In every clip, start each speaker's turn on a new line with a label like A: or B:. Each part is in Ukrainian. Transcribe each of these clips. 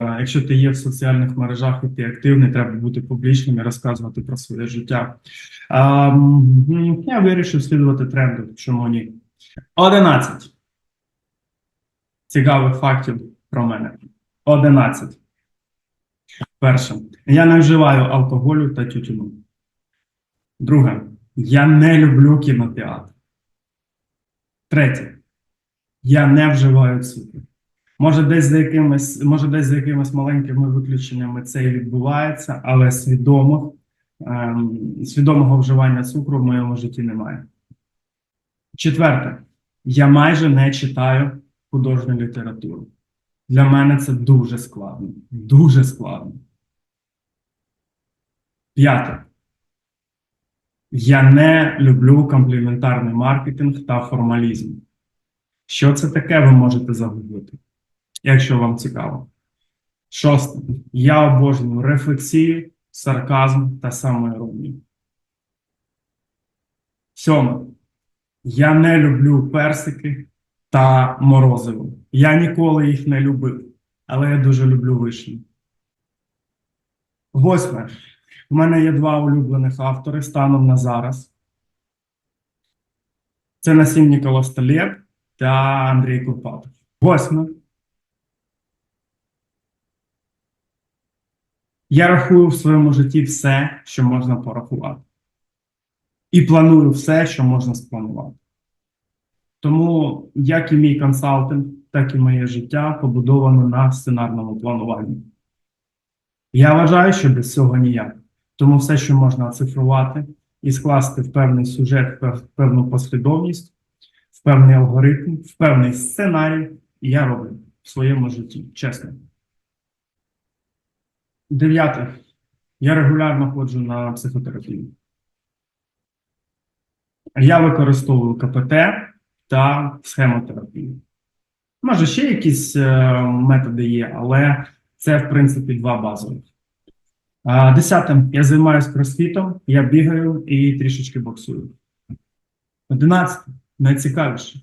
A: Якщо ти є в соціальних мережах і ти активний, треба бути публічним і розказувати про своє життя. Я вирішив слідувати тренду. Чому ні? 11. Цікавих фактів про мене. 11. Перше. Я не вживаю алкоголю та тютюну. Друге. Я не люблю кінотеатр. Третє. Я не вживаю цукру. Може, десь за якимись, може, десь за якимись маленькими виключеннями це і відбувається, але свідомо, ем, свідомого вживання цукру в моєму житті немає. Четверте, я майже не читаю художню літературу. Для мене це дуже складно. Дуже складно. П'яте. Я не люблю компліментарний маркетинг та формалізм. Що це таке, ви можете загуглити, якщо вам цікаво. Шосте. Я обожнюю рефлексію, сарказм та самоіронію. Сьоме. Я не люблю персики та морозиво. Я ніколи їх не любив, але я дуже люблю вишні. Восьме. У мене є два улюблених автори станом на зараз. Це Насім Ніколас Талєб та Андрій Курпатов. Восьме. Я рахую в своєму житті все, що можна порахувати. І планую все, що можна спланувати. Тому як і мій консалтинг, так і моє життя побудовано на сценарному плануванні. Я вважаю, що без цього ніяк. Тому все, що можна оцифрувати і скласти в певний сюжет, в певну послідовність, в певний алгоритм, в певний сценарій, я роблю в своєму житті, чесно. Дев'яте. Я регулярно ходжу на психотерапію. Я використовую КПТ та схемотерапію. Може, ще якісь е, методи є, але це, в принципі, два базових. А, Десяте. Я займаюся кросфітом, я бігаю і трішечки боксую. Одинадцяте. Найцікавіше.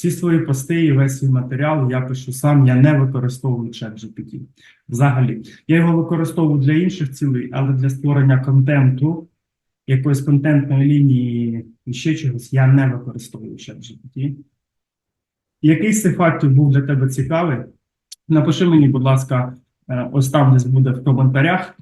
A: Всі свої пости і весь свій матеріал я пишу сам, я не використовую чат GPT. Взагалі. Я його використовую для інших цілей, але для створення контенту, якоїсь контентної лінії і ще чогось, я не використовую чат GPT. Який з цих фактів був для тебе цікавий? Напиши мені, будь ласка, е, ось там десь буде в коментарях.